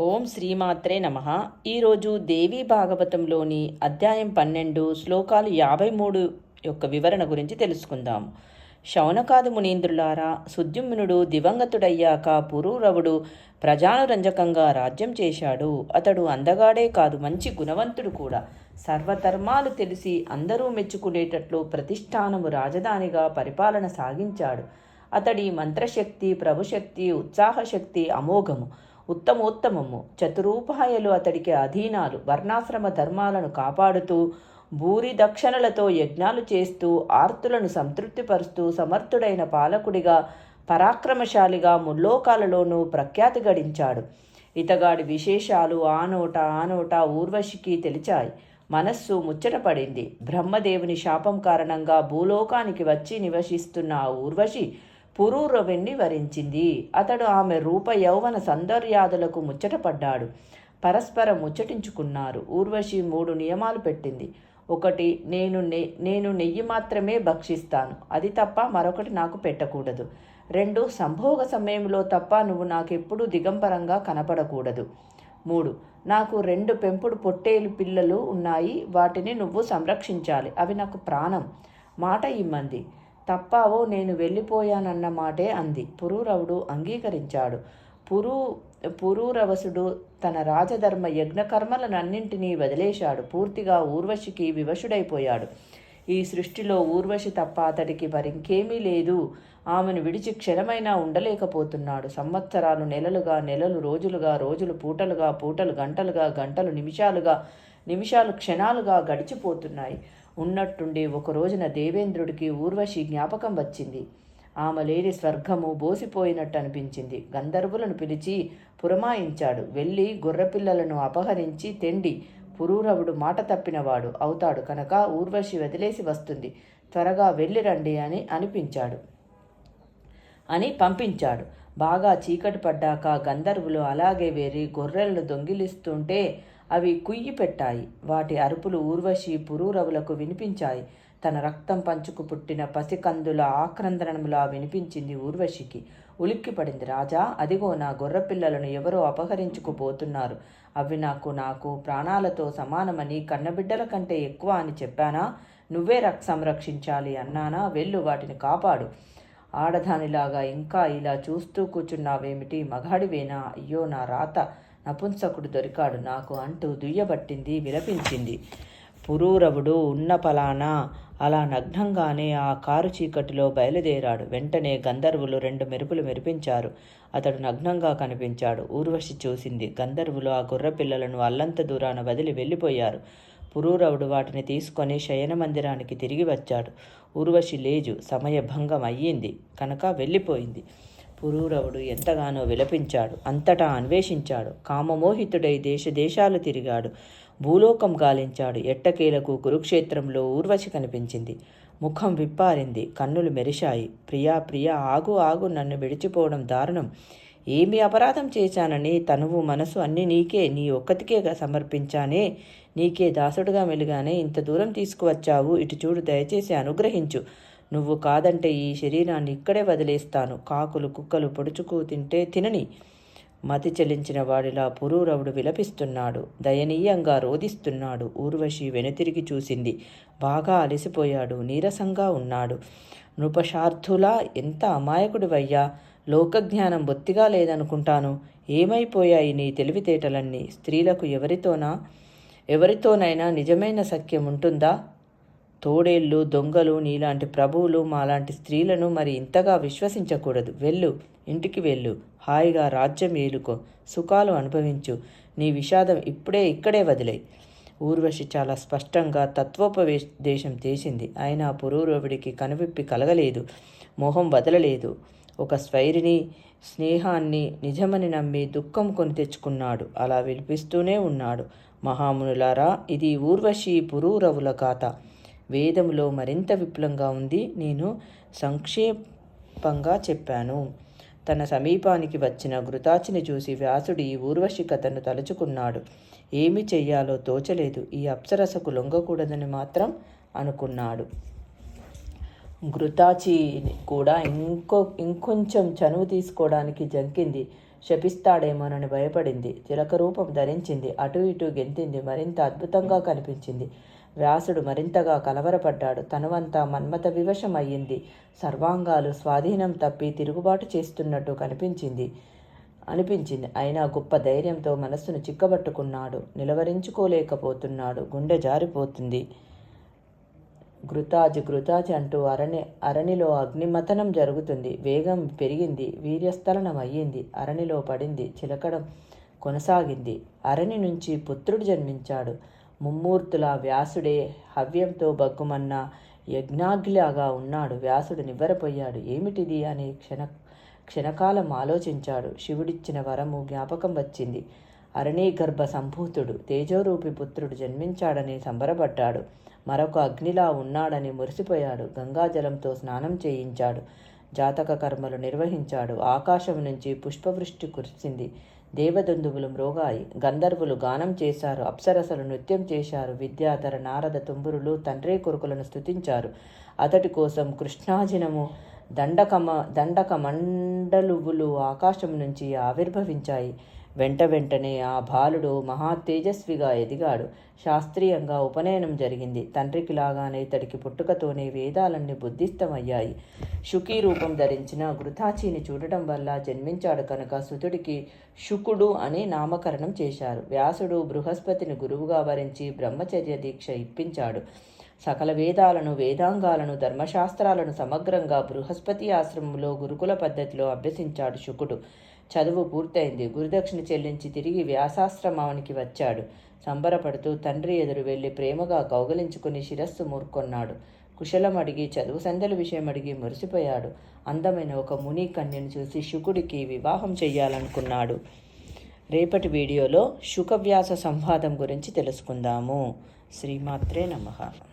ఓం శ్రీమాత్రే నమ. ఈరోజు దేవీ భాగవతంలోని అధ్యాయం పన్నెండు శ్లోకాలు యాభై మూడు యొక్క వివరణ గురించి తెలుసుకుందాం. శౌనకాది మునీంద్రులారా సుద్యుమ్నుడు దివంగతుడయ్యాక పురూరవుడు ప్రజానురంజకంగా రాజ్యం చేశాడు. అతడు అందగాడే కాదు మంచి గుణవంతుడు కూడా. సర్వధర్మాలు తెలిసి అందరూ మెచ్చుకునేటట్లు ప్రతిష్టానము రాజధానిగా పరిపాలన సాగించాడు. అతడి మంత్రశక్తి ప్రభుశక్తి ఉత్సాహశక్తి అమోఘము. ఉత్తమోత్తమము. చతురూపాయలు అతడికి అధీనాలు. వర్ణాశ్రమ ధర్మాలను కాపాడుతూ భూరి దక్షిణలతో యజ్ఞాలు చేస్తూ ఆర్తులను సంతృప్తిపరుస్తూ సమర్థుడైన పాలకుడిగా పరాక్రమశాలిగా ముల్లోకాలలోనూ ప్రఖ్యాతి గడించాడు. ఇతగాడి విశేషాలు ఆనోట ఆనోట ఊర్వశికి తెలిచాయి. మనస్సు ముచ్చటపడింది బ్రహ్మదేవుని శాపం కారణంగా భూలోకానికి వచ్చి నివసిస్తున్న ఆ ఊర్వశి పురూరవిని వరించింది. అతడు ఆమె రూప యౌవన సౌందర్యాదులకు ముచ్చటపడ్డాడు పరస్పరం ముచ్చటించుకున్నారు. ఊర్వశి మూడు నియమాలు పెట్టింది. ఒకటి నేను నె నేను నెయ్యి మాత్రమే భక్షిస్తాను. అది తప్ప మరొకటి నాకు పెట్టకూడదు. రెండు సంభోగ సమయంలో తప్ప నువ్వు నాకెప్పుడు దిగంబరంగా కనపడకూడదు. మూడు నాకు రెండు పెంపుడు పొట్టేలు పిల్లలు ఉన్నాయి. వాటిని నువ్వు సంరక్షించాలి. అవి నాకు ప్రాణం. మాట ఇమ్మంది. తప్పావో నేను వెళ్ళిపోయానన్న మాటే అంది. పురూరవుడు అంగీకరించాడు. పురు పురూరవసుడు తన రాజధర్మ యజ్ఞకర్మలనన్నింటినీ వదిలేశాడు. పూర్తిగా ఊర్వశికి వివశుడైపోయాడు. ఈ సృష్టిలో ఊర్వశి తప్ప అతడికి మరింకేమీ లేదు. ఆమెను విడిచి క్షణమైనా ఉండలేకపోతున్నాడు. సంవత్సరాలు నెలలుగా నెలలు రోజులుగా రోజులు పూటలుగా పూటలు గంటలుగా గంటలు నిమిషాలుగా నిమిషాలు క్షణాలుగా గడిచిపోతున్నాయి. ఉన్నట్టుండి ఒక రోజున దేవేంద్రుడికి ఊర్వశి జ్ఞాపకం వచ్చింది. ఆమె లేని స్వర్గము బోసిపోయినట్టు అనిపించింది గంధర్వులను పిలిచి పురమాయించాడు. వెళ్ళి గొర్రెపిల్లలను అపహరించి తెండి. పురూరవుడు మాట తప్పినవాడు అవుతాడు కనుక ఊర్వశి వదిలేసి వస్తుంది. త్వరగా వెళ్ళి రండి అని అనిపించాడు. అని పంపించాడు. బాగా చీకటి పడ్డాక గంధర్వులు అలాగే వేరి గొర్రెలను దొంగిలిస్తుంటే అవి కుయ్యి పెట్టాయి. వాటి అరుపులు ఊర్వశి పురూరవులకు వినిపించాయి. తన రక్తం పంచుకు పుట్టిన పసికందుల ఆక్రందనములా వినిపించింది ఊర్వశికి. ఉలిక్కిపడింది. రాజా అదిగో నా గొర్రెపిల్లలను ఎవరో అపహరించుకుపోతున్నారు. అవి నాకు నాకు ప్రాణాలతో సమానమని కన్నబిడ్డల కంటే ఎక్కువ అని చెప్పానా? నువ్వే రక్ సంరక్షించాలి అన్నానా? వెళ్ళు వాటిని కాపాడు. ఆడదానిలాగా ఇంకా ఇలా చూస్తూ కూర్చున్నావేమిటి? మగాడివేనా? అయ్యో నా రాత. నపుంసకుడు దొరికాడు నాకు అంటూ దుయ్యబట్టింది విలపించింది. పురూరవుడు ఉన్న పలానా అలా నగ్నంగానే ఆ కారు చీకటిలో బయలుదేరాడు. వెంటనే గంధర్వులు రెండు మెరుపులు మెరిపించారు. అతడు నగ్నంగా కనిపించాడు. ఊర్వశి చూసింది. గంధర్వులు ఆ గుర్ర పిల్లలను అల్లంత దూరాన వదిలి వెళ్ళిపోయారు. పురూరవుడు వాటిని తీసుకొని శయన మందిరానికి తిరిగి వచ్చాడు. ఊర్వశి లేజు. సమయభంగం అయ్యింది. కనుక వెళ్ళిపోయింది. పురూరవుడు ఎంతగానో విలపించాడు అంతటా అన్వేషించాడు. కామమోహితుడై దేశ దేశాలు తిరిగాడు. భూలోకం గాలించాడు. ఎట్టకేలకు కురుక్షేత్రంలో ఊర్వశి కనిపించింది. ముఖం విప్పారింది. కన్నులు మెరిశాయి. ప్రియా ప్రియా ఆగు ఆగు నన్ను విడిచిపోవడం దారుణం. ఏమి అపరాధం చేశానని తనువు మనసు అన్నీ నీకే. నీ ఒక్కతికే సమర్పించానే. నీకే దాసుడుగా మెలుగానే ఇంత దూరం తీసుకువచ్చావు. ఇటు చూడు దయచేసి అనుగ్రహించు. నువ్వు కాదంటే ఈ శరీరాన్ని ఇక్కడే వదిలేస్తాను. కాకులు కుక్కలు పొడుచుకు తింటే తినని. మతి చెలించిన వాడిలా పురూరవుడు విలపిస్తున్నాడు. దయనీయంగా రోదిస్తున్నాడు ఊర్వశి వెనుతిరిగి చూసింది. బాగా అలసిపోయాడు. నీరసంగా ఉన్నాడు. నృపశార్థులా ఎంత అమాయకుడివయ్యా. లోకజ్ఞానం బొత్తిగా లేదనుకుంటాను. ఏమైపోయాయి నీ తెలివితేటలన్నీ? స్త్రీలకు ఎవరితోనా? ఎవరితోనైనా నిజమైన సఖ్యం ఉంటుందా? తోడేళ్ళు దొంగలు నీలాంటి ప్రభువులు మాలాంటి స్త్రీలను మరి ఇంతగా విశ్వసించకూడదు. వెళ్ళు ఇంటికి వెళ్ళు. హాయిగా రాజ్యం ఏలుకో. సుఖాలు అనుభవించు. నీ విషాదం ఇప్పుడే ఇక్కడే వదిలే. ఊర్వశి చాలా స్పష్టంగా తత్వోపదేశం చేసింది. అయినా పురూరవుడికి కనువిప్పి కలగలేదు. మోహం వదలలేదు. ఒక స్వైరిని స్నేహాన్ని నిజమని నమ్మి దుఃఖం కొని తెచ్చుకున్నాడు. అలా విలిపిస్తూనే ఉన్నాడు. మహామునులారా ఇది ఊర్వశి పురూరవుల గాథ. వేదములో మరింత విపులంగా ఉంది. నేను సంక్షేపంగా చెప్పాను. తన సమీపానికి వచ్చిన ఘృతాచిని చూసి వ్యాసుడు ఈ ఊర్వశి కథను తలుచుకున్నాడు. ఏమి చెయ్యాలో తోచలేదు. ఈ అప్సరసకు లొంగకూడదని మాత్రం అనుకున్నాడు. ఘృతాచి కూడా ఇంకో ఇంకొంచెం చనువు తీసుకోవడానికి జంకింది. శపిస్తాడేమోనని భయపడింది. తిలక రూపం ధరించింది. అటు ఇటు గెంతింది. మరింత అద్భుతంగా కనిపించింది. వ్యాసుడు మరింతగా కలవరపడ్డాడు. తనువంతా మన్మత వివశమయ్యింది. సర్వాంగాలు స్వాధీనం తప్పి తిరుగుబాటు చేస్తున్నట్టు కనిపించింది. అనిపించింది. అయినా గొప్ప ధైర్యంతో మనస్సును చిక్కబట్టుకున్నాడు. నిలవరించుకోలేకపోతున్నాడు. గుండె జారిపోతుంది. ఘృతాజ్ ఘృతాజ్ అంటూ అరణి అరణిలో అగ్నిమతనం జరుగుతుంది. వేగం పెరిగింది. వీర్యస్థలనం అయ్యింది అరణిలో పడింది. చిలకడం కొనసాగింది. అరణి నుంచి పుత్రుడు జన్మించాడు. ముమ్మూర్తుల వ్యాసుడే హవ్యంతో బగ్గుమన్న యజ్ఞాగ్లాగా ఉన్నాడు. వ్యాసుడు నివ్వెరపోయాడు. ఏమిటిది? అని క్షణ క్షణకాలం ఆలోచించాడు. శివుడిచ్చిన వరము జ్ఞాపకం వచ్చింది. అరణీ గర్భ సంభూతుడు తేజోరూపి పుత్రుడు జన్మించాడని సంబరపడ్డాడు. మరొక అగ్నిలా ఉన్నాడని మురిసిపోయాడు. గంగాజలంతో స్నానం చేయించాడు. జాతక కర్మలు నిర్వహించాడు. ఆకాశం నుంచి పుష్పవృష్టి కురిసింది. దేవదందువులు మ్రోగాయి గంధర్వులు గానం చేశారు అప్సరసలు నృత్యం చేశారు విద్యాధర నారద తుంబురులు తండ్రి కొరుకులను స్తుతించారు. అతడి కోసం కృష్ణాజినము దండకమ దండక మండలువులు ఆకాశం నుంచి ఆవిర్భవించాయి. వెంట వెంటనే ఆ బాలుడు మహా తేజస్విగా ఎదిగాడు. శాస్త్రీయంగా ఉపనయనం జరిగింది. తండ్రికి లాగానే ఇతడికి పుట్టుకతోనే వేదాలన్నీ బుద్ధిస్తమయ్యాయి శుకీ రూపం ధరించిన ఘృతాచీని చూడటం వల్ల జన్మించాడు కనుక సుతుడికి శుకుడు అని నామకరణం చేశారు. వ్యాసుడు బృహస్పతిని గురువుగా వరించి బ్రహ్మచర్య దీక్ష ఇప్పించాడు. సకల వేదాలను వేదాంగాలను ధర్మశాస్త్రాలను సమగ్రంగా బృహస్పతి ఆశ్రమంలో గురుకుల పద్ధతిలో అభ్యసించాడు శుకుడు. చదువు పూర్తయింది. గురుదక్షిణ చెల్లించి తిరిగి వ్యాసాశ్రమానికి వచ్చాడు. సంబరపడుతూ తండ్రి ఎదురు వెళ్ళి ప్రేమగా కౌగలించుకుని శిరస్సు మూర్కొన్నాడు. కుశలం అడిగి చదువు సందల విషయం అడిగి మురిసిపోయాడు. అందమైన ఒక ముని కన్యను చూసి శుకుడికి వివాహం చెయ్యాలనుకున్నాడు. రేపటి వీడియోలో శుకవ్యాస సంవాదం గురించి తెలుసుకుందాము. శ్రీమాత్రే నమః.